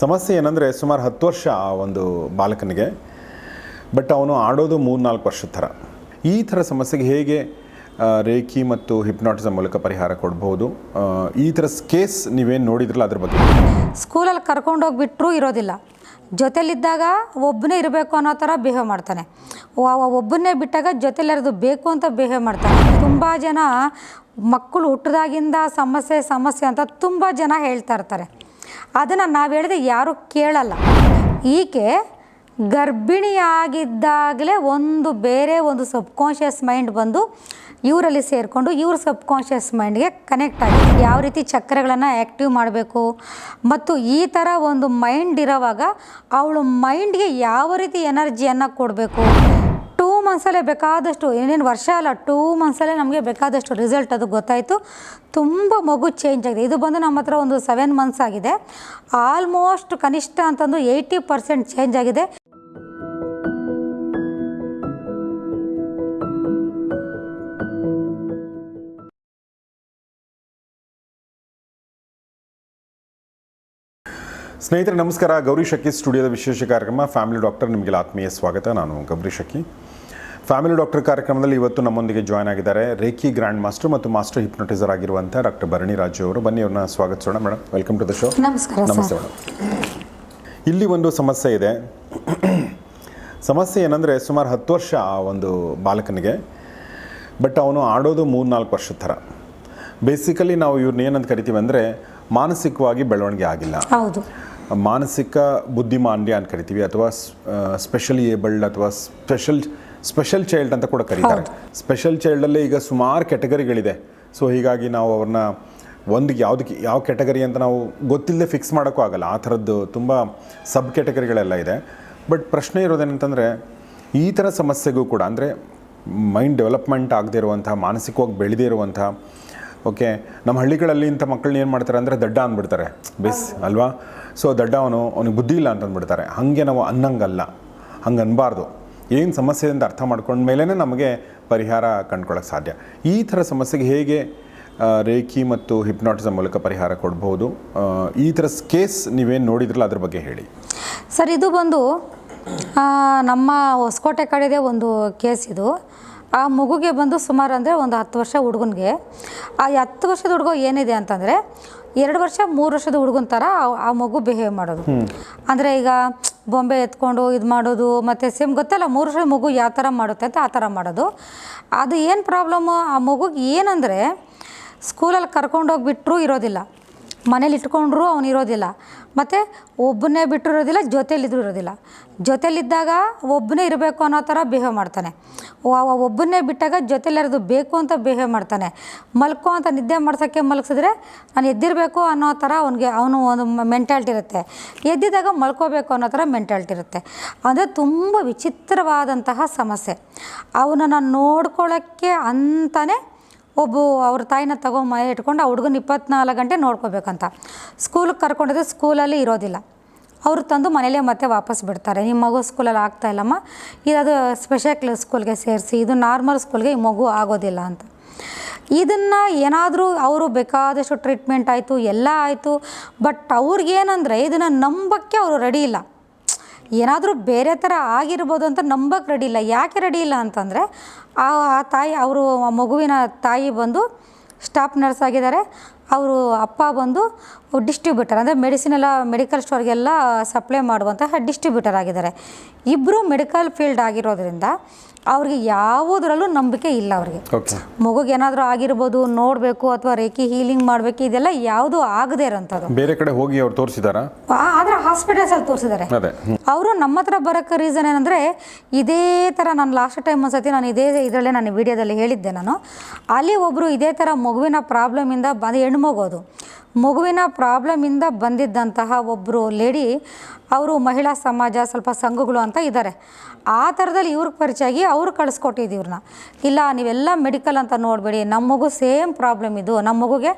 ಸಮಸ್ಯೆ ಏನಂದರೆ ಸುಮಾರು ಹತ್ತು ವರ್ಷ ಆ ಒಂದು ಬಾಲಕನಿಗೆ. ಬಟ್ ಅವನು ಆಡೋದು ಮೂರು ನಾಲ್ಕು ವರ್ಷದ ಥರ. ಈ ಥರ ಸಮಸ್ಯೆಗೆ ಹೇಗೆ ರೇಖಿ ಮತ್ತು ಹಿಪ್ನಾಟಿಸಮ್ ಮೂಲಕ ಪರಿಹಾರ ಕೊಡ್ಬೋದು? ಈ ಥರ ಕೇಸ್ ನೀವೇನು ನೋಡಿದ್ರಲ್ಲ ಅದ್ರ ಬಗ್ಗೆ? ಸ್ಕೂಲಲ್ಲಿ ಕರ್ಕೊಂಡೋಗ್ಬಿಟ್ರೂ ಇರೋದಿಲ್ಲ. ಜೊತೆಲಿದ್ದಾಗ ಒಬ್ಬನೇ ಇರಬೇಕು ಅನ್ನೋ ಥರ ಬಿಹೇವ್ ಮಾಡ್ತಾನೆ. ಒಬ್ಬನೇ ಬಿಟ್ಟಾಗ ಜೊತೆಲಿರೋದು ಬೇಕು ಅಂತ ಬಿಹೇವ್ ಮಾಡ್ತಾನೆ. ತುಂಬ ಜನ ಮಕ್ಕಳು ಹುಟ್ಟಿದಾಗಿಂದ ಸಮಸ್ಯೆ ಸಮಸ್ಯೆ ಅಂತ ತುಂಬ ಜನ ಹೇಳ್ತಾ ಇರ್ತಾರೆ. ಅದನ್ನು ನಾವು ಹೇಳಿದ್ರೆ ಯಾರೂ ಕೇಳಲ್ಲ. ಈಕೆ ಗರ್ಭಿಣಿಯಾಗಿದ್ದಾಗಲೇ ಒಂದು ಬೇರೆ ಒಂದು ಸಬ್ಕಾನ್ಷಿಯಸ್ ಮೈಂಡ್ ಬಂದು ಇವರಲ್ಲಿ ಸೇರಿಕೊಂಡು ಇವ್ರ ಸಬ್ಕಾನ್ಷಿಯಸ್ ಮೈಂಡ್ಗೆ ಕನೆಕ್ಟ್ ಆಗಿದೆ ಯಾವ ರೀತಿ ಚಕ್ರಗಳನ್ನು ಆ್ಯಕ್ಟಿವ್ ಮಾಡಬೇಕು ಮತ್ತು ಈ ಥರ ಒಂದು ಮೈಂಡ್ ಇರೋವಾಗ ಅವಳು ಮೈಂಡ್ಗೆ ಯಾವ ರೀತಿ ಎನರ್ಜಿಯನ್ನು ಕೊಡಬೇಕು ಮಂತ್ಸಲ್ಲೇ ಬೇಕಾದಷ್ಟು, ಏನೇನು ವರ್ಷ ಅಲ್ಲ, ಟೂ ಮಂತ್ಸಲ್ಲೇ ನಮಗೆ ಬೇಕಾದಷ್ಟು ರಿಸಲ್ಟ್ ಅದು ಗೊತ್ತಾಯಿತು. ತುಂಬ ಮಗು ಚೇಂಜ್ ಆಗಿದೆ. ಇದು ಬಂದು ನಮ್ಮ ಹತ್ರ ಒಂದು ಸೆವೆನ್ ಮಂತ್ಸ್ ಆಗಿದೆ. ಆಲ್ಮೋಸ್ಟ್ ಕನಿಷ್ಠ ಅಂತಂದು ಏಯ್ಟಿ ಪರ್ಸೆಂಟ್ ಚೇಂಜ್ ಆಗಿದೆ. ಸ್ನೇಹಿತರೆ, ನಮಸ್ಕಾರ. ಗೌರಿ ಶಕ್ಕಿ ಸ್ಟುಡಿಯೋದ ವಿಶೇಷ ಕಾರ್ಯಕ್ರಮ. ಫ್ಯಾಮಿಲಿ ಡಾಕ್ಟರ್, ನಿಮಗೆಲ್ಲ ಆತ್ಮೀಯ ಸ್ವಾಗತ. ನಾನು ಗೌರಿ ಶಕ್ಕಿ ಫ್ಯಾಮಿಲಿ ಡಾಕ್ಟರ್ ಕಾರ್ಯಕ್ರಮದಲ್ಲಿ ಇವತ್ತು ನಮ್ಮೊಂದಿಗೆ ಜಾಯ್ನ್ ಆಗಿದ್ದಾರೆ ರೇಖಿ ಗ್ರ್ಯಾಂಡ್ ಮಾಸ್ಟರ್ ಮತ್ತು ಮಾಸ್ಟರ್ ಹಿಪ್ನೋಟೈಸರ್ ಆಗಿರುವಂಥ ಡಾಕ್ಟರ್ ಭರಣಿ ರಾಜು ಅವರು. ಬನ್ನಿ ಅವ್ರನ್ನ ಸ್ವಾಗತಿಸೋಣ madam welcome to the show ನಮಸ್ಕಾರ ನಮಸ್ತೆ ಮೇಡಮ್ ಇಲ್ಲಿ ಒಂದು ಸಮಸ್ಯೆ ಇದೆ. ಸಮಸ್ಯೆ ಏನಂದರೆ ಸುಮಾರು ಹತ್ತು ವರ್ಷ ಆ ಒಂದು ಬಾಲಕನಿಗೆ. ಬಟ್ ಅವನು ಆಡೋದು ಮೂರು ನಾಲ್ಕು ವರ್ಷದ ಥರ. ಬೇಸಿಕಲಿ ನಾವು ಇವ್ರನ್ನ ಏನಂತ ಕರಿತೀವಿ ಅಂದರೆ ಮಾನಸಿಕವಾಗಿ ಬೆಳವಣಿಗೆ ಆಗಿಲ್ಲ. ಹೌದು. ಮಾನಸಿಕ ಬುದ್ಧಿಮಾಂದ್ಯ ಅಂತ ಕರಿತೀವಿ ಅಥವಾ ಸ್ಪೆಷಲಿ ಏಬಲ್ಡ್ ಅಥವಾ ಸ್ಪೆಷಲ್ ಸ್ಪೆಷಲ್ ಚೈಲ್ಡ್ ಅಂತ ಕೂಡ ಕರೀತಾರೆ. ಸ್ಪೆಷಲ್ ಚೈಲ್ಡಲ್ಲೇ ಈಗ ಸುಮಾರು ಕೆಟಗರಿಗಳಿದೆ ಸೊ ಹೀಗಾಗಿ ನಾವು ಅವ್ರನ್ನ ಒಂದು ಯಾವುದಕ್ಕೆ ಯಾವ ಕೆಟಗರಿ ಅಂತ ನಾವು ಗೊತ್ತಿಲ್ಲದೆ ಫಿಕ್ಸ್ ಮಾಡೋಕ್ಕೂ ಆಗಲ್ಲ. ಆ ಥರದ್ದು ತುಂಬ ಸಬ್ ಕ್ಯಾಟಗರಿಗಳೆಲ್ಲ ಇದೆ. ಬಟ್ ಪ್ರಶ್ನೆ ಇರೋದೇನಂತಂದರೆ ಈ ಥರ ಸಮಸ್ಯೆಗೂ ಕೂಡ ಅಂದರೆ ಮೈಂಡ್ ಡೆವಲಪ್ಮೆಂಟ್ ಆಗದೇ ಇರುವಂಥ ಮಾನಸಿಕವಾಗಿ ಬೆಳೆದೇ ಇರುವಂಥ ಓಕೆ ನಮ್ಮ ಹಳ್ಳಿಗಳಲ್ಲಿ ಇಂಥ ಮಕ್ಕಳನ್ನ ಏನು ಮಾಡ್ತಾರೆ ಅಂದರೆ ದಡ್ಡ ಅಂದ್ಬಿಡ್ತಾರೆ. ಬಿಸ್ ಅಲ್ವಾ? ಸೊ ದಡ್ಡ ಅವನು ಅವನಿಗೆ ಬುದ್ಧಿ ಇಲ್ಲ ಅಂತ ಅಂದ್ಬಿಡ್ತಾರೆ ಹಾಗೆ ನಾವು ಅನ್ನಂಗಲ್ಲ. ಹಂಗೆ ಅನ್ಬಾರ್ದು. ಏನು ಸಮಸ್ಯೆ ಅಂತ ಅರ್ಥ ಮಾಡ್ಕೊಂಡ ಮೇಲೇ ನಮಗೆ ಪರಿಹಾರ ಕಂಡ್ಕೊಳ್ಳೋಕೆ ಸಾಧ್ಯ. ಈ ಥರ ಸಮಸ್ಯೆಗೆ ಹೇಗೆ ರೇಖಿ ಮತ್ತು ಹಿಪ್ನಾಟಿಸಮ್ ಮೂಲಕ ಪರಿಹಾರ ಕೊಡ್ಬೋದು? ಈ ಥರ ಕೇಸ್ ನೀವೇನು ನೋಡಿದ್ರಲ್ಲ ಅದ್ರ ಬಗ್ಗೆ ಹೇಳಿ. ಸರ್, ಇದು ಬಂದು ನಮ್ಮ ಹೊಸಕೋಟೆ ಕಡೆದೇ ಒಂದು ಕೇಸ್ ಇದು. ಆ ಮಗುಗೆ ಬಂದು ಸುಮಾರು ಅಂದರೆ ಒಂದು ಹತ್ತು ವರ್ಷ ಹುಡುಗನಿಗೆ. ಆ ಹತ್ತು ವರ್ಷದ ಹುಡುಗ ಏನಿದೆ ಅಂತಂದರೆ ಎರಡು ವರ್ಷ ಮೂರು ವರ್ಷದ ಹುಡುಗನ ಥರ ಆ- ಮಗು ಬಿಹೇವ್ ಮಾಡೋದು. ಅಂದರೆ ಈಗ ಬೊಂಬೆ ಎತ್ಕೊಂಡು ಇದು ಮಾಡೋದು ಮತ್ತು ಸೇಮ್ ಗೊತ್ತಲ್ಲ ಮೂರು ವರ್ಷದ ಮಗು ಯಾವ ಥರ ಮಾಡುತ್ತೆ ಅಂತ ಆ ಥರ ಮಾಡೋದು. ಅದು ಏನು ಪ್ರಾಬ್ಲಮ್ಮು ಆ ಮಗುಗೆ ಏನಂದರೆ ಸ್ಕೂಲಲ್ಲಿ ಕರ್ಕೊಂಡೋಗಿಬಿಟ್ರೂ ಇರೋದಿಲ್ಲ. ಮನೇಲಿ ಇಟ್ಕೊಂಡ್ರೂ ಅವನು ಇರೋದಿಲ್ಲ. ಮತ್ತು ಒಬ್ಬನೇ ಬಿಟ್ಟಿರೋದಿಲ್ಲ, ಜೊತೇಲಿದ್ರು ಇರೋದಿಲ್ಲ. ಜೊತೇಲಿದ್ದಾಗ ಒಬ್ಬನೇ ಇರಬೇಕು ಅನ್ನೋ ಥರ ಬಿಹೇವ್ ಮಾಡ್ತಾನೆ. ಒಬ್ಬನೇ ಬಿಟ್ಟಾಗ ಜೊತೆಲಿರೋದು ಬೇಕು ಅಂತ ಬಿಹೇವ್ ಮಾಡ್ತಾನೆ. ಮಲ್ಕೋ ಅಂತ ನಿದ್ದೆ ಮಾಡ್ಸೋಕ್ಕೆ ಮಲಗಿಸಿದ್ರೆ ನಾನು ಎದ್ದಿರಬೇಕು ಅನ್ನೋ ಥರ ಅವನಿಗೆ, ಅವನು ಒಂದು ಮೆಂಟಾಲಿಟಿ ಇರುತ್ತೆ. ಎದ್ದಿದಾಗ ಮಲ್ಕೋಬೇಕು ಅನ್ನೋ ಥರ ಮೆಂಟಾಲಿಟಿ ಇರುತ್ತೆ. ಅಂದರೆ ತುಂಬ ವಿಚಿತ್ರವಾದಂತಹ ಸಮಸ್ಯೆ. ಅವನನ್ನು ನೋಡ್ಕೊಳ್ಳೋಕ್ಕೆ ಅಂತಲೇ ಒಬ್ಬ ಅವ್ರ ತಾಯಿನ ತಗೊ ಮನೆ ಇಟ್ಕೊಂಡು ಆ ಹುಡುಗನ ಇಪ್ಪತ್ನಾಲ್ಕು ಗಂಟೆ ನೋಡ್ಕೋಬೇಕಂತ. ಸ್ಕೂಲಿಗೆ ಕರ್ಕೊಂಡಿದ್ರೆ ಸ್ಕೂಲಲ್ಲಿ ಇರೋದಿಲ್ಲ. ಅವರು ತಂದು ಮನೇಲೇ ಮತ್ತೆ ವಾಪಸ್ ಬಿಡ್ತಾರೆ. ನಿಮ್ಮ ಮಗು ಸ್ಕೂಲಲ್ಲಿ ಆಗ್ತಾ ಇಲ್ಲಮ್ಮ, ಇದು ಸ್ಪೆಷಲ್ ಸ್ಕೂಲ್ಗೆ ಸೇರಿಸಿ, ಇದು ನಾರ್ಮಲ್ ಸ್ಕೂಲ್ಗೆ ಈ ಮಗು ಆಗೋದಿಲ್ಲ ಅಂತ. ಇದನ್ನು ಏನಾದರೂ ಅವರು ಬೇಕಾದಷ್ಟು ಟ್ರೀಟ್ಮೆಂಟ್ ಆಯಿತು, ಎಲ್ಲ ಆಯಿತು ಬಟ್ ಅವ್ರಿಗೇನಂದರೆ ಇದನ್ನು ನಂಬಕ್ಕೆ ಅವರು ರೆಡಿ ಇಲ್ಲ. ಏನಾದರೂ ಬೇರೆ ಥರ ಆಗಿರ್ಬೋದು ಅಂತ ನಂಬಕ್ಕೆ ರೆಡಿ ಇಲ್ಲ. ಯಾಕೆ ರೆಡಿ ಇಲ್ಲ ಅಂತಂದರೆ ಆ ಆ ತಾಯಿ ಅವರು ಆ ಮಗುವಿನ ತಾಯಿ ಬಂದು ಸ್ಟಾಫ್ ನರ್ಸ್ ಆಗಿದ್ದಾರೆ. ಅವರು ಅಪ್ಪ ಬಂದು ಡಿಸ್ಟ್ರಿಬ್ಯೂಟರ್ ಅಂದರೆ ಮೆಡಿಸಿನ್ ಎಲ್ಲ ಮೆಡಿಕಲ್ ಸ್ಟೋರ್ಗೆಲ್ಲ ಸಪ್ಲೈ ಮಾಡುವಂತಹ ಡಿಸ್ಟ್ರಿಬ್ಯೂಟರ್ ಆಗಿದ್ದಾರೆ. ಇಬ್ಬರು ಮೆಡಿಕಲ್ ಫೀಲ್ಡ್ ಆಗಿರೋದ್ರಿಂದ ಅವ್ರಿಗೆ ಯಾವುದರಲ್ಲೂ ನಂಬಿಕೆ ಇಲ್ಲ ಅವ್ರಿಗೆ. ಮಗುಗೆ ಏನಾದರೂ ಆಗಿರ್ಬೋದು ನೋಡಬೇಕು ಅಥವಾ ರೇಖಿ ಹೀಲಿಂಗ್ ಮಾಡಬೇಕು ಇದೆಲ್ಲ ಯಾವುದೂ ಆಗದೇ ಇರೋಂಥದ್ದು. ಬೇರೆ ಕಡೆ ಹೋಗಿ ಅವ್ರು ತೋರಿಸಿದಾರ? ಆ- ಆದರೆ ಹಾಸ್ಪಿಟಲ್ಸಲ್ಲಿ ತೋರಿಸಿದ್ದಾರೆ. ಅವರು ನಮ್ಮ ಹತ್ರ ಬರೋಕ್ಕೆ ರೀಸನ್ ಏನಂದ್ರೆ ಇದೇ ಥರ ನಾನು ಲಾಸ್ಟ್ ಟೈಮ್ ಒಂದ್ಸತಿ ನಾನು ಇದೇ ಇದರಲ್ಲೇ ನಾನು ವಿಡಿಯೋದಲ್ಲಿ ಹೇಳಿದ್ದೆ ನಾನು. ಅಲ್ಲಿ ಒಬ್ಬರು ಇದೇ ಥರ ಮಗುವಿನ ಪ್ರಾಬ್ಲಮಿಂದ ಬಂದು ಹೆಣ್ಮಗು ಅದು. ಮಗುವಿನ ಪ್ರಾಬ್ಲಮಿಂದ ಬಂದಿದ್ದಂತಹ ಒಬ್ಬರು ಲೇಡಿ ಅವರು ಮಹಿಳಾ ಸಮಾಜ ಸ್ವಲ್ಪ ಸಂಘಗಳು ಅಂತ ಇದ್ದಾರೆ ಆ ಥರದಲ್ಲಿ ಇವ್ರಿಗೆ ಪರಿಚಯ ಆಗಿ ಅವ್ರು ಕಳಿಸ್ಕೊಟ್ಟಿದ್ದು ಇವ್ರನ್ನ ಇಲ್ಲ ನೀವೆಲ್ಲ ಮೆಡಿಕಲ್ ಅಂತ ನೋಡಬೇಡಿ. ನಮ್ಮ ಮಗು ಸೇಮ್ ಪ್ರಾಬ್ಲಮ್ ಇದು. ನಮ್ಮ ಮಗುಗೆ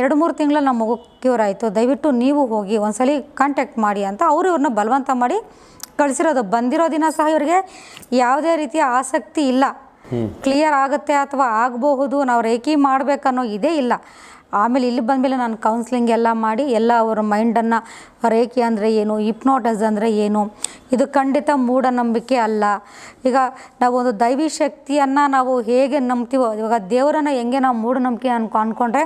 ಎರಡು ಮೂರು ತಿಂಗಳು ನಮ್ಮ ಮಗು ಕ್ಯೂರ್ ಆಯಿತು. ದಯವಿಟ್ಟು ನೀವು ಹೋಗಿ ಒಂದ್ಸಲಿ ಕಾಂಟ್ಯಾಕ್ಟ್ ಮಾಡಿ ಅಂತ ಅವರು ಇವ್ರನ್ನ ಬಲವಂತ ಮಾಡಿ ಕಳಿಸಿರೋದು. ಬಂದಿರೋ ದಿನ ಸಹ ಇವರಿಗೆ ಯಾವುದೇ ರೀತಿಯ ಆಸಕ್ತಿ ಇಲ್ಲ. ಕ್ಲಿಯರ್ ಆಗುತ್ತೆ ಅಥವಾ ಆಗಬಹುದು ನಾವು ರೇಖಿ ಮಾಡಬೇಕನ್ನೋ ಇದೇ ಇಲ್ಲ. ಆಮೇಲೆ ಇಲ್ಲಿ ಬಂದಮೇಲೆ ನಾನು ಕೌನ್ಸ್ಲಿಂಗ್ ಎಲ್ಲ ಮಾಡಿ ಎಲ್ಲ ಅವರ ಮೈಂಡನ್ನು ರೇಖೆ ಅಂದರೆ ಏನು ಹಿಪ್ನೋಟೈಸ್ ಅಂದರೆ ಏನು, ಇದು ಖಂಡಿತ ಮೂಢನಂಬಿಕೆ ಅಲ್ಲ. ಈಗ ನಾವು ಒಂದು ದೈವಿ ಶಕ್ತಿಯನ್ನು ನಾವು ಹೇಗೆ ನಂಬ್ತೀವೋ, ಇವಾಗ ದೇವರನ್ನು ಹೆಂಗೆ ನಾವು ಮೂಢನಂಬಿಕೆ ಅನ್ಕೊ ಅಂದ್ಕೊಂಡ್ರೆ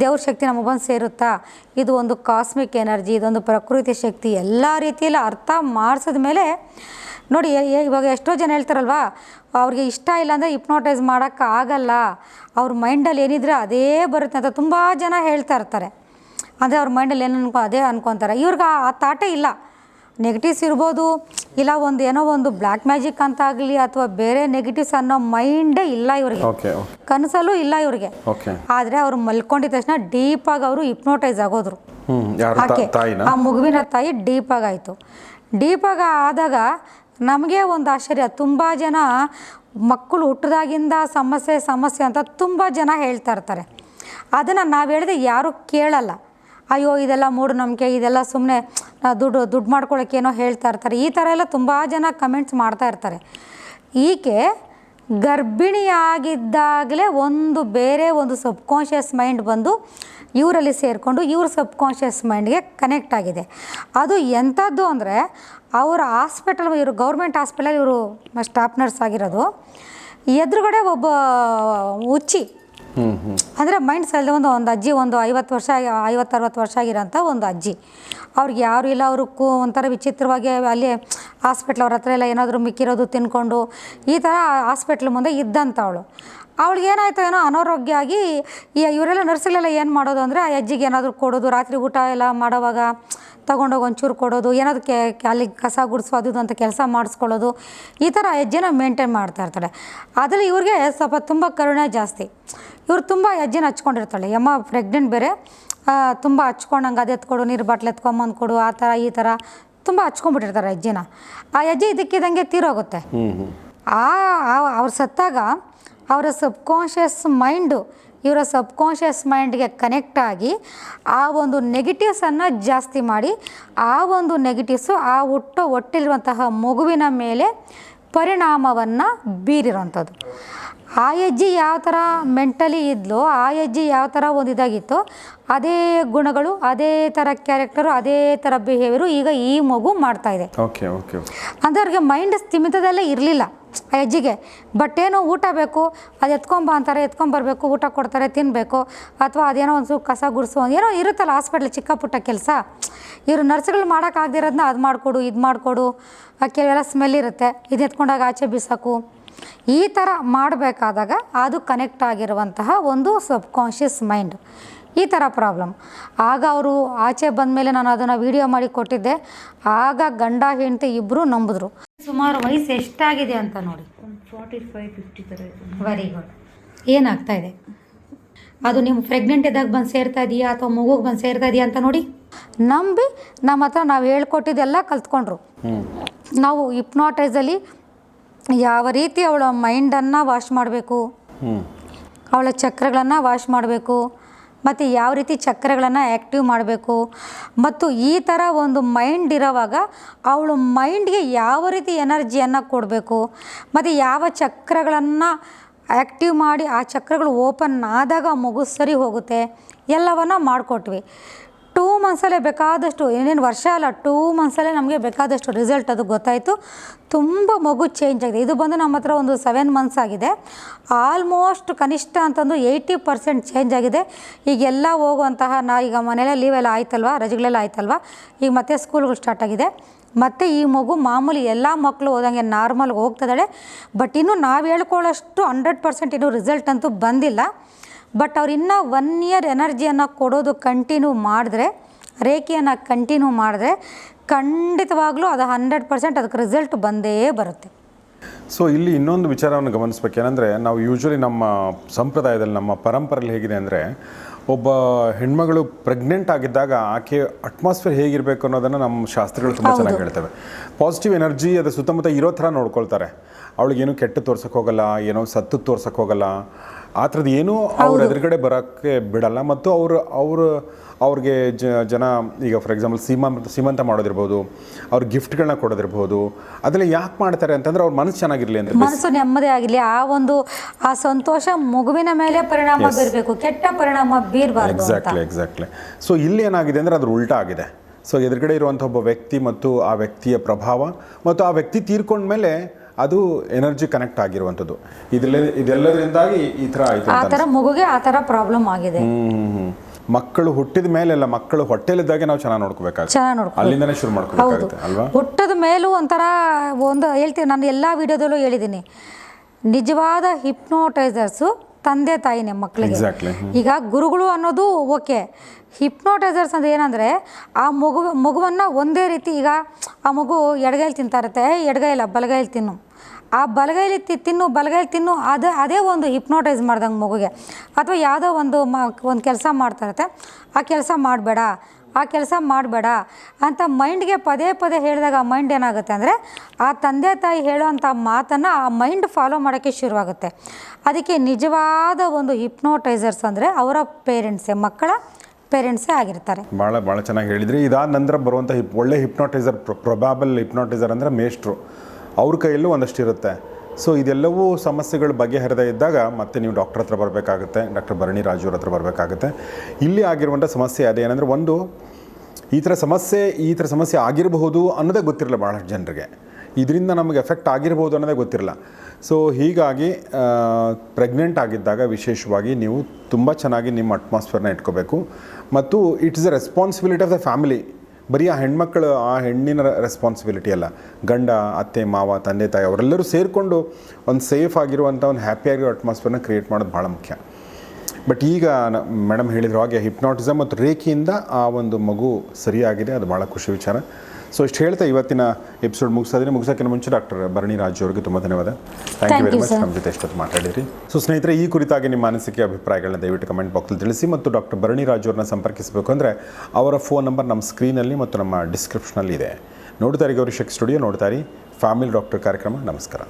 ದೇವ್ರ ಶಕ್ತಿ ನಮಗೆ ಬಂದು ಸೇರುತ್ತಾ? ಇದು ಒಂದು ಕಾಸ್ಮಿಕ್ ಎನರ್ಜಿ ಇದೊಂದು ಪ್ರಕೃತಿ ಶಕ್ತಿ. ಎಲ್ಲ ರೀತಿಯಲ್ಲಿ ಅರ್ಥ ಮಾಡಿಸಿದ ಮೇಲೆ, ನೋಡಿ ಇವಾಗ ಎಷ್ಟೋ ಜನ ಹೇಳ್ತಾರಲ್ವಾ, ಅವ್ರಿಗೆ ಇಷ್ಟ ಇಲ್ಲ ಅಂದರೆ ಮಾಡೋಕ್ಕೆ ಆಗಲ್ಲ. ಅವ್ರ ಮೈಂಡಲ್ಲಿ ಏನಿದ್ರೆ ಅದೇ ಬರುತ್ತೆ ಅಂತ ತುಂಬ ಜನ ಹೇಳ್ತಾ ಇರ್ತಾರೆ. ಅಂದರೆ ಅವ್ರ ಮೈಂಡಲ್ಲಿ ಏನು ಅನ್ಕೊ, ಅದೇ ಅನ್ಕೊತಾರೆ. ಇವ್ರಿಗೆ ಆ ತಾಟೇ ಇಲ್ಲ. ನೆಗೆಟಿವ್ಸ್ ಇರ್ಬೋದು ಇಲ್ಲ ಒಂದು ಏನೋ ಒಂದು ಬ್ಲ್ಯಾಕ್ ಮ್ಯಾಜಿಕ್ ಅಂತ ಆಗಲಿ ಅಥವಾ ಬೇರೆ ನೆಗೆಟಿವ್ಸ್ ಅನ್ನೋ ಮೈಂಡೇ ಇಲ್ಲ ಇವ್ರಿಗೆ. ಕನಸಲ್ಲೂ ಇಲ್ಲ ಇವ್ರಿಗೆ. ಆದರೆ ಅವ್ರು ಮಲ್ಕೊಂಡಿದ ತಕ್ಷಣ ಡೀಪಾಗಿ ಅವರು ಹಿಪ್ನೋಟೈಸ್ ಆಗೋದ್ರು. ಆ ಮಗುವಿನ ತಾಯಿ ಡೀಪಾಗಿ ಡೀಪ್ ಡೀಪಾಗಿ ಆದಾಗ ನಮಗೆ ಒಂದು ಆಶ್ಚರ್ಯ. ತುಂಬ ಜನ ಮಕ್ಕಳು ಹುಟ್ಟಿದಾಗಿಂದ ಸಮಸ್ಯೆ ಸಮಸ್ಯೆ ಅಂತ ತುಂಬ ಜನ ಹೇಳ್ತಾ ಇರ್ತಾರೆ. ಅದನ್ನು ನಾವು ಹೇಳಿದ್ರೆ ಯಾರೂ ಕೇಳಲ್ಲ. ಅಯ್ಯೋ ಇದೆಲ್ಲ ಮೂಢನಂಬಿಕೆ ಇದೆಲ್ಲ ಸುಮ್ಮನೆ ದುಡ್ಡು ದುಡ್ಡು ಮಾಡ್ಕೊಳ್ಳೋಕೆ ಏನೋ ಹೇಳ್ತಾ ಇರ್ತಾರೆ. ಈ ಥರ ಎಲ್ಲ ತುಂಬ ಜನ ಕಮೆಂಟ್ಸ್ ಮಾಡ್ತಾ ಇರ್ತಾರೆ. ಈಕೆ ಗರ್ಭಿಣಿಯಾಗಿದ್ದಾಗಲೇ ಒಂದು ಬೇರೆ ಒಂದು ಸಬ್ಕಾನ್ಷಿಯಸ್ ಮೈಂಡ್ ಬಂದು ಇವರಲ್ಲಿ ಸೇರಿಕೊಂಡು ಇವ್ರ ಸಬ್ಕಾನ್ಷಿಯಸ್ ಮೈಂಡ್ಗೆ ಕನೆಕ್ಟ್ ಆಗಿದೆ. ಅದು ಎಂಥದ್ದು ಅಂದರೆ ಅವರ ಹಾಸ್ಪಿಟಲ್ ಇವರು ಗೌರ್ಮೆಂಟ್ ಹಾಸ್ಪಿಟಲ್ ಇವರು ಸ್ಟಾಫ್ ನರ್ಸ್ ಆಗಿರೋದು. ಎದುರುಗಡೆ ಒಬ್ಬ ಹುಚ್ಚಿ ಅಂದರೆ ಮೈಂಡ್ ಸೆಲ್ ಒಂದು ಒಂದು ಅಜ್ಜಿ, ಒಂದು ಐವತ್ತು ವರ್ಷ ಐವತ್ತು, ಅರವತ್ತು ವರ್ಷ ಆಗಿರೋಂಥ ಒಂದು ಅಜ್ಜಿ. ಅವ್ರಿಗೆ ಯಾರು ಇಲ್ಲ, ಅವರು ಕೂ ಒಂಥರ ವಿಚಿತ್ರವಾಗಿ ಅಲ್ಲಿ ಹಾಸ್ಪಿಟ್ಲ್ ಅವ್ರ ಹತ್ರ ಎಲ್ಲ ಏನಾದರೂ ಮಿಕ್ಕಿರೋದು ತಿನ್ಕೊಂಡು ಈ ಥರ ಹಾಸ್ಪಿಟ್ಲ್ ಮುಂದೆ ಇದ್ದಂಥವಳು ಅವಳಿಗೆ ಏನಾಯ್ತು ಏನೋ ಅನಾರೋಗ್ಯ ಆಗಿ ಈ ಇವರೆಲ್ಲ ನರ್ಸ್ಗಳೆಲ್ಲ ಏನು ಮಾಡೋದು ಅಂದರೆ ಆ ಅಜ್ಜಿಗೆ ಏನಾದರೂ ಕೊಡೋದು, ರಾತ್ರಿ ಊಟ ಎಲ್ಲ ಮಾಡೋವಾಗ ತಗೊಂಡೋಗಿ ಒಂಚೂರು ಕೊಡೋದು ಏನಾದ್ರು ಕೆ ಕೆ- ಅಲ್ಲಿ ಕಸ ಗುಡಿಸೋದು ಅಂತ ಕೆಲಸ ಮಾಡಿಸ್ಕೊಳ್ಳೋದು ಈ ಥರ ಹೆಜ್ಜೆನ ಮೇಂಟೈನ್ ಮಾಡ್ತಾ ಇರ್ತಾಳೆ ಅದರಲ್ಲಿ ಇವ್ರಿಗೆ ಸ್ವಲ್ಪ ತುಂಬ ಕರುಣೆ ಜಾಸ್ತಿ. ಇವ್ರು ತುಂಬ ಹೆಜ್ಜೆನ ಹಚ್ಕೊಂಡಿರ್ತಾಳೆ. ಯಮ್ಮ ಪ್ರೆಗ್ನೆಂಟ್ ಬೇರೆ ತುಂಬ ಹಚ್ಕೊಂಡಂಗೆ ಅದು ಎತ್ಕೊಡು ನೀರು ಬಾಟ್ಲ್ ಎತ್ಕೊಂಬಂದು ಕೊಡು ಆ ಥರ ಈ ಥರ ತುಂಬ ಹಚ್ಕೊಂಡ್ಬಿಟ್ಟಿರ್ತಾರೆ ಹೆಜ್ಜೆನ. ಆ ಹೆಜ್ಜೆ ಇದಕ್ಕಿದ್ದಂಗೆ ತೀರೋಗುತ್ತೆ. ಆ ಆ- ಅವ್ರು ಸತ್ತಾಗ ಅವರ ಸಬ್ಕಾನ್ಷಿಯಸ್ ಮೈಂಡು ಇವರ ಸಬ್ಕಾನ್ಷಿಯಸ್ ಮೈಂಡ್ಗೆ ಕನೆಕ್ಟ್ ಆಗಿ ಆ ಒಂದು ನೆಗೆಟಿವ್ಸನ್ನು ಜಾಸ್ತಿ ಮಾಡಿ ಆ ಒಂದು ನೆಗೆಟಿವ್ಸು ಆ ಹುಟ್ಟು ಒಟ್ಟಿರುವಂತಹ ಮಗುವಿನ ಮೇಲೆ ಪರಿಣಾಮವನ್ನು ಬೀರಿರೋವಂಥದ್ದು. ಆ ಅಜ್ಜಿ ಯಾವ ಥರ ಮೆಂಟಲಿ ಇದ್ಲೋ ಆ ಅಜ್ಜಿ ಯಾವ ಥರ ಒಂದು ಇದಾಗಿತ್ತೋ ಅದೇ ಗುಣಗಳು ಅದೇ ಥರ ಕ್ಯಾರೆಕ್ಟರು ಅದೇ ಥರ ಬಿಹೇವಿಯರು ಈಗ ಈ ಮಗು ಮಾಡ್ತಾ ಇದೆ. ಓಕೆ ಓಕೆ ಓಕೆ ಅಂದರೆ ಅವ್ರಿಗೆ ಮೈಂಡ್ ಸ್ಥಿಮಿತದಲ್ಲೇ ಇರಲಿಲ್ಲ. ಆ ಅಜ್ಜಿಗೆ, ಬಟ್ ಏನು ಊಟ ಬೇಕು, ಅದು ಎತ್ಕೊಂಬ ಅಂತಾರೆ ಎತ್ಕೊಂಬರ್ಬೇಕು ಊಟ ಕೊಡ್ತಾರೆ ತಿನ್ನಬೇಕು ಅಥವಾ ಅದೇನೋ ಒಂದು ಕಸ ಗುಡಿಸು ಏನೋ ಇರುತ್ತಲ್ಲ ಹಾಸ್ಪಿಟ್ಲ್ ಚಿಕ್ಕ ಪುಟ್ಟ ಕೆಲಸ. ಇವರು ನರ್ಸ್ಗಳು ಮಾಡೋಕ್ಕಾಗದಿರೋದನ್ನ ಅದು ಮಾಡಿಕೊಡು, ಇದು ಮಾಡಿಕೊಡು ಕೆಲವೆಲ್ಲ ಸ್ಮೆಲ್ ಇರುತ್ತೆ. ಇದು ಎತ್ಕೊಂಡಾಗ ಆಚೆ ಬಿಸಾಕು. ಈ ಥರ ಮಾಡಬೇಕಾದಾಗ ಅದು ಕನೆಕ್ಟ್ ಆಗಿರುವಂತಹ ಒಂದು ಸಬ್ಕಾನ್ಷಿಯಸ್ ಮೈಂಡ್ ಈ ಥರ ಪ್ರಾಬ್ಲಮ್ ಆಗ ಅವರು ಆಚೆ ಬಂದಮೇಲೆ ನಾನು ಅದನ್ನು ವಿಡಿಯೋ ಮಾಡಿ ಕೊಟ್ಟಿದ್ದೆ. ಆಗ ಗಂಡ, ಹೆಂಡತಿ ಇಬ್ಬರೂ ನಂಬಿದ್ರು. ಸುಮಾರು ವಯಸ್ಸು ಎಷ್ಟಾಗಿದೆ ಅಂತ ನೋಡಿ. ಫಾರ್ಟಿ ಫೈವ್ ಫಿಫ್ಟಿ ಥರ ಇದೆ. ವೆರಿ ಗುಡ್ ಏನಾಗ್ತಾ ಇದೆ? ಅದು ನೀವು ಪ್ರೆಗ್ನೆಂಟ್ ಇದ್ದಾಗ ಬಂದು ಸೇರ್ತಾ ಇದೆಯಾ ಅಥವಾ ಮಗುಗೆ ಬಂದು ಸೇರ್ತಾ ಇದೆಯಾ ಅಂತ ನೋಡಿ. ನಂಬಿ ನಮ್ಮ ಹತ್ರ ನಾವು ಹೇಳ್ಕೊಟ್ಟಿದ್ದೆಲ್ಲ ಕಲ್ತ್ಕೊಂಡ್ರು. ನಾವು ಇಪ್ನಾಟೈಸಲ್ಲಿ ಯಾವ ರೀತಿ ಅವಳ ಮೈಂಡನ್ನು ವಾಶ್ ಮಾಡಬೇಕು. ಅವಳ ಚಕ್ರಗಳನ್ನು ವಾಶ್ ಮಾಡಬೇಕು. ಮತ್ತು ಯಾವ ರೀತಿ ಚಕ್ರಗಳನ್ನು ಆ್ಯಕ್ಟಿವ್ ಮಾಡಬೇಕು? ಮತ್ತು ಈ ಥರ ಒಂದು ಮೈಂಡ್ ಇರೋವಾಗ ಅವಳು ಮೈಂಡ್ಗೆ ಯಾವ ರೀತಿ ಎನರ್ಜಿಯನ್ನು ಕೊಡಬೇಕು? ಮತ್ತು ಯಾವ ಚಕ್ರಗಳನ್ನು ಆ್ಯಕ್ಟಿವ್ ಮಾಡಿ ಆ ಚಕ್ರಗಳು ಓಪನ್ ಆದಾಗ ಮಗು ಸರಿ ಹೋಗುತ್ತೆ? ಎಲ್ಲವನ್ನು ಮಾಡಿಕೊಟ್ವಿ. ಟೂ ಮಂತ್ಸಲ್ಲೇ ಬೇಕಾದಷ್ಟು, ಏನೇನು ವರ್ಷ ಅಲ್ಲ, ಟೂ ಮಂತ್ಸಲ್ಲೇ ನಮಗೆ ಬೇಕಾದಷ್ಟು ರಿಸಲ್ಟ್ ಅದು ಗೊತ್ತಾಯಿತು. ತುಂಬ ಮಗು ಚೇಂಜ್ ಆಗಿದೆ. ಇದು ಬಂದು ನಮ್ಮ ಹತ್ರ ಒಂದು ಸೆವೆನ್ ಮಂತ್ಸ್ ಆಗಿದೆ. ಆಲ್ಮೋಸ್ಟ್ ಕನಿಷ್ಠ ಅಂತಂದು ಏಯ್ಟಿ ಪರ್ಸೆಂಟ್ ಚೇಂಜ್ ಆಗಿದೆ. ಈಗೆಲ್ಲ ಹೋಗುವಂತಹ, ನಾ ಈಗ ಮನೆಯಲ್ಲ ಲೀವೆಲ್ಲ ಆಯ್ತಲ್ವ, ರಜೆಗಳೆಲ್ಲ ಆಯ್ತಲ್ವ? ಈಗ ಮತ್ತೆ ಸ್ಕೂಲ್ಗಳು ಸ್ಟಾರ್ಟ್ ಆಗಿದೆ. ಮತ್ತು ಈ ಮಗು ಮಾಮೂಲಿ ಎಲ್ಲ ಮಕ್ಕಳು ಹೋದಂಗೆ ನಾರ್ಮಲ್ಗೆ ಹೋಗ್ತಿದ್ದಾಳೆ ಬಟ್ ಇನ್ನೂ ನಾವು ಹೇಳ್ಕೊಳ್ಳೋಷ್ಟು ಹಂಡ್ರೆಡ್ ಪರ್ಸೆಂಟ್ ಇನ್ನೂ ರಿಸಲ್ಟ್ ಅಂತೂ ಬಂದಿಲ್ಲ. ಬಟ್ ಅವ್ರು ಇನ್ನೂ ಒನ್ ಇಯರ್ ಎನರ್ಜಿಯನ್ನು ಕೊಡೋದು ಕಂಟಿನ್ಯೂ ಮಾಡಿದ್ರೆ ರೇಖೆಯನ್ನು ಕಂಟಿನ್ಯೂ ಮಾಡಿದ್ರೆ ಖಂಡಿತವಾಗ್ಲೂ ಅದು ಹಂಡ್ರೆಡ್ ಪರ್ಸೆಂಟ್ ಅದಕ್ಕೆ ರಿಸಲ್ಟ್ ಬಂದೇ ಬರುತ್ತೆ. ಸೊ ಇಲ್ಲಿ ಇನ್ನೊಂದು ವಿಚಾರವನ್ನು ಗಮನಿಸ್ಬೇಕು. ಏನಂದರೆ ನಾವು ಯೂಶ್ವಲಿ ನಮ್ಮ ಸಂಪ್ರದಾಯದಲ್ಲಿ ನಮ್ಮ ಪರಂಪರೆಯಲ್ಲಿ ಹೇಗಿದೆ ಅಂದರೆ ಒಬ್ಬ ಹೆಣ್ಮಗಳು ಪ್ರೆಗ್ನೆಂಟ್ ಆಗಿದ್ದಾಗ ಆಕೆ ಅಟ್ಮಾಸ್ಫಿಯರ್ ಹೇಗಿರಬೇಕು ಅನ್ನೋದನ್ನು ನಮ್ಮ ಶಾಸ್ತ್ರಗಳು ತುಂಬ ಚೆನ್ನಾಗಿ ಹೇಳ್ತವೆ. ಪಾಸಿಟಿವ್ ಎನರ್ಜಿ ಅದರ ಸುತ್ತಮುತ್ತ ಇರೋ ಥರ ನೋಡ್ಕೊಳ್ತಾರೆ. ಅವಳಿಗೇನು ಕೆಟ್ಟ ತೋರ್ಸಕ್ಕೆ ಹೋಗಲ್ಲ ಏನೋ ಸತ್ತು ತೋರ್ಸಕ್ಕೆ ಹೋಗಲ್ಲ ಆ ಥರದ್ದು ಏನೂ ಅವ್ರ ಎದುರುಗಡೆ ಬರೋಕ್ಕೆ ಬಿಡಲ್ಲ. ಮತ್ತು ಅವರು ಅವರು ಅವ್ರಿಗೆ ಜ ಜನ ಈಗ ಫಾರ್ ಎಕ್ಸಾಂಪಲ್ ಸೀಮಂತ ಸೀಮಂತ ಮಾಡೋದಿರ್ಬೋದು ಅವ್ರ ಗಿಫ್ಟ್ಗಳನ್ನ ಕೊಡೋದಿರ್ಬೋದು ಅದೆಲ್ಲ ಯಾಕೆ ಮಾಡ್ತಾರೆ ಅಂತಂದ್ರೆ ಅವ್ರ ಮನಸ್ಸು ಚೆನ್ನಾಗಿರಲಿ ಅಂತ ಮನಸ್ಸು ನೆಮ್ಮದಿ ಆಗಿರಲಿ ಆ ಒಂದು ಆ ಸಂತೋಷ ಮಗುವಿನ ಮೇಲೆ ಪರಿಣಾಮ ಬೀರಬೇಕು ಕೆಟ್ಟ ಪರಿಣಾಮ ಬೀರಬಾರ್ದು ಎಕ್ಸಾಕ್ಟ್ಲಿ ಎಕ್ಸಾಕ್ಟ್ಲಿ ಸೊ ಇಲ್ಲಿ ಏನಾಗಿದೆ ಅಂದರೆ ಅದ್ರ ಉಲ್ಟಾ ಆಗಿದೆ. ಸೊ ಎದುರುಗಡೆ ಇರುವಂಥ ಒಬ್ಬ ವ್ಯಕ್ತಿ ಮತ್ತು ಆ ವ್ಯಕ್ತಿಯ ಪ್ರಭಾವ ಮತ್ತು ಆ ವ್ಯಕ್ತಿ ತೀರ್ಕೊಂಡ್ಮೇಲೆ ಅದು ಎನರ್ಜಿ ಕನೆಕ್ಟ್ ಆಗಿರುವಂಥದ್ದು. ಇದೆಲ್ಲ ಇದೆಲ್ಲದರಿಂದಾಗಿ ಈ ಥರ ಆಯಿತು ಆ ಥರ ಮಗುಗೆ ಆ ಥರ ಪ್ರಾಬ್ಲಮ್ ಆಗಿದೆ. ಮಕ್ಕಳು ಹುಟ್ಟಿದ ಮೇಲೆಲ್ಲ ಮಕ್ಕಳು ಹೊಟ್ಟೆಲಿದ್ದಾಗೆ ನಾವು ಚೆನ್ನಾಗಿ ನೋಡ್ಕೋಬೇಕಾಗುತ್ತೆ. ಚೆನ್ನಾಗಿ ನೋಡ್ಕೊ ಅಲ್ಲಿಂದನೇ ಶುರು ಮಾಡ್ಕೋಬೇಕಾಗುತ್ತೆ ಅಲ್ವಾ? ಹುಟ್ಟದ ಮೇಲೂ ಒಂಥರ ಒಂದು ಹೇಳ್ತೀನಿ ನಾನು ಎಲ್ಲ ವಿಡಿಯೋದಲ್ಲೂ ಹೇಳಿದ್ದೀನಿ. ನಿಜವಾದ ಹಿಪ್ನೋಟೈಸರ್ಸು ತಂದೆ ತಾಯಿನೇ ಮಕ್ಕಳಿಗೆ ಎಕ್ಸಾಕ್ಟ್ಲಿ ಈಗ ಗುರುಗಳು ಅನ್ನೋದು ಓಕೆ. ಹಿಪ್ನೋಟೈಸರ್ಸ್ ಅಂದ್ರೆ ಏನಂದರೆ ಆ ಮಗು ಮಗುವನ್ನು ಒಂದೇ ರೀತಿ ಈಗ ಆ ಮಗು ಎಡಗೈಲಿ ತಿಂತಾ ಇರುತ್ತೆ ಎಡಗೈಲ ಬಲಗೈಲಿ ತಿನ್ನು. ಆ ಬಲಗೈಲಿ ತಿನ್ನು ಬಲಗೈಲಿ ತಿನ್ನು ಅದು ಅದೇ ಒಂದು ಹಿಪ್ನೋಟೈಸ್ ಮಾಡ್ದಂಗೆ ಮಗುಗೆ. ಅಥವಾ ಯಾವುದೋ ಒಂದು ಮ ಒಂದು ಕೆಲಸ ಮಾಡ್ತಾ ಇರುತ್ತೆ. ಆ ಕೆಲಸ ಮಾಡಬೇಡ. ಆ ಕೆಲಸ ಮಾಡಬೇಡ ಅಂತ ಮೈಂಡ್ಗೆ ಪದೇ ಪದೇ ಹೇಳಿದಾಗ ಆ ಮೈಂಡ್ ಏನಾಗುತ್ತೆ ಅಂದರೆ ಆ ತಂದೆ ತಾಯಿ ಹೇಳೋವಂಥ ಮಾತನ್ನು ಆ ಮೈಂಡ್ ಫಾಲೋ ಮಾಡೋಕ್ಕೆ ಶುರುವಾಗುತ್ತೆ. ಅದಕ್ಕೆ ನಿಜವಾದ ಒಂದು ಹಿಪ್ನೋಟೈಸರ್ಸ್ ಅಂದರೆ ಅವರ ಪೇರೆಂಟ್ಸೇ, ಮಕ್ಕಳ ಪೇರೆಂಟ್ಸೇ ಆಗಿರ್ತಾರೆ. ಭಾಳ ಭಾಳ ಚೆನ್ನಾಗಿ ಹೇಳಿದ್ರಿ. ಇದಾದ ನಂತರ ಬರುವಂಥ ಹಿಪ್, ಒಳ್ಳೆ ಹಿಪ್ನೋಟೈಸರ್ ಪ್ರೊಬಾಬಲ್ ಹಿಪ್ನೋಟೈಸರ್ ಅಂದರೆ ಮೇಷ್ಟ್ರು. ಅವ್ರ ಕೈಯಲ್ಲೂ ಒಂದಷ್ಟು ಇರುತ್ತೆ ಸೊ ಇದೆಲ್ಲವೂ ಸಮಸ್ಯೆಗಳು ಬಗೆಹರಿದ ಇದ್ದಾಗ ಮತ್ತೆ ನೀವು ಡಾಕ್ಟರ್ ಹತ್ರ ಬರಬೇಕಾಗುತ್ತೆ ಡಾಕ್ಟರ್ ಭರಣಿ ರಾಜು ಅವ್ರ ಹತ್ರ ಬರಬೇಕಾಗುತ್ತೆ. ಇಲ್ಲಿ ಆಗಿರುವಂಥ ಸಮಸ್ಯೆ ಅದೇನೆಂದರೆ ಒಂದು, ಈ ಥರ ಸಮಸ್ಯೆ, ಈ ಥರ ಸಮಸ್ಯೆ ಆಗಿರಬಹುದು ಅನ್ನೋದೇ ಗೊತ್ತಿರಲ್ಲ ಭಾಳಷ್ಟು ಜನರಿಗೆ. ಇದರಿಂದ ನಮಗೆ ಎಫೆಕ್ಟ್ ಆಗಿರ್ಬೋದು ಅನ್ನೋದೇ ಗೊತ್ತಿರಲ್ಲ. ಸೊ ಹೀಗಾಗಿ ಪ್ರೆಗ್ನೆಂಟ್ ಆಗಿದ್ದಾಗ ವಿಶೇಷವಾಗಿ ನೀವು ತುಂಬ ಚೆನ್ನಾಗಿ ನಿಮ್ಮ ಅಟ್ಮಾಸ್ಫಿಯರ್ನ ಇಟ್ಕೋಬೇಕು. ಮತ್ತು it's a responsibility of the family ಬರೀ ಆ ಹೆಣ್ಮಕ್ಳು, ಆ ಹೆಣ್ಣಿನ ರೆಸ್ಪಾನ್ಸಿಬಿಲಿಟಿ ಅಲ್ಲ. ಗಂಡ, ಅತ್ತೆ, ಮಾವ, ತಂದೆ, ತಾಯಿ, ಅವರೆಲ್ಲರೂ ಸೇರಿಕೊಂಡು ಒಂದು ಸೇಫ್ ಆಗಿರುವಂಥ ಒಂದು ಹ್ಯಾಪಿಯಾಗಿರೋ ಅಟ್ಮಾಸ್ಫಿಯರ್ನ ಕ್ರಿಯೇಟ್ ಮಾಡೋದು ಭಾಳ ಮುಖ್ಯ. ಬಟ್ ಈಗ ಮೇಡಮ್ ಹೇಳಿದ್ರು ಹಾಗೆ ಹಿಪ್ನಾಟಿಸಮ್ ಮತ್ತು ರೇಖೆಯಿಂದ ಆ ಒಂದು ಮಗು ಸರಿಯಾಗಿದೆ ಅದು ಭಾಳ ಖುಷಿ ವಿಚಾರ. ಸೊ ಇಷ್ಟು ಹೇಳ್ತಾ ಇವತ್ತಿನ ಎಪಿಸೋಡ್ ಮುಗಿಸೋದೇ ಮುಗಿಸೋಕ್ಕಿಂತ ಮುಂಚೆ ಡಾಕ್ಟರ್ ಭರಣಿ ರಾಜು ಅವರಿಗೆ ತುಂಬ ಧನ್ಯವಾದ. Thank you very much. ನಮ್ಮ ಜೊತೆ ಎಷ್ಟೊತ್ತು ಮಾತಾಡಿರಿ ಸೊ ಸ್ನೇಹಿತರೆ ಈ ಕುರಿತಾಗಿ ನಿಮ್ಮ ಅನಿಸಿಕೆ ಅಭಿಪ್ರಾಯಗಳನ್ನ ದಯವಿಟ್ಟು ಕಮೆಂಟ್ ಬಾಕ್ಸಲ್ಲಿ ತಿಳಿಸಿ ಮತ್ತು ಡಾಕ್ಟರ್ ಭರಣಿ ರಾಜು ಅವ್ರನ್ನ ಸಂಪರ್ಕಿಸಬೇಕು ಅಂದರೆ ಅವರ ಫೋನ್ ನಂಬರ್ ನಮ್ಮ ಸ್ಕ್ರೀನಲ್ಲಿ ಮತ್ತು ನಮ್ಮ ಡಿಸ್ಕ್ರಿಪ್ಷನಲ್ಲಿ ಇದೆ. ನೋಡ್ತಾರೆ ಗೌರಿ ಶೆಕ್ ಸ್ಟುಡಿಯೋ ನೋಡ್ತಾರೆ ಫ್ಯಾಮಿಲಿ ಡಾಕ್ಟರ್ ಕಾರ್ಯಕ್ರಮ ನಮಸ್ಕಾರ.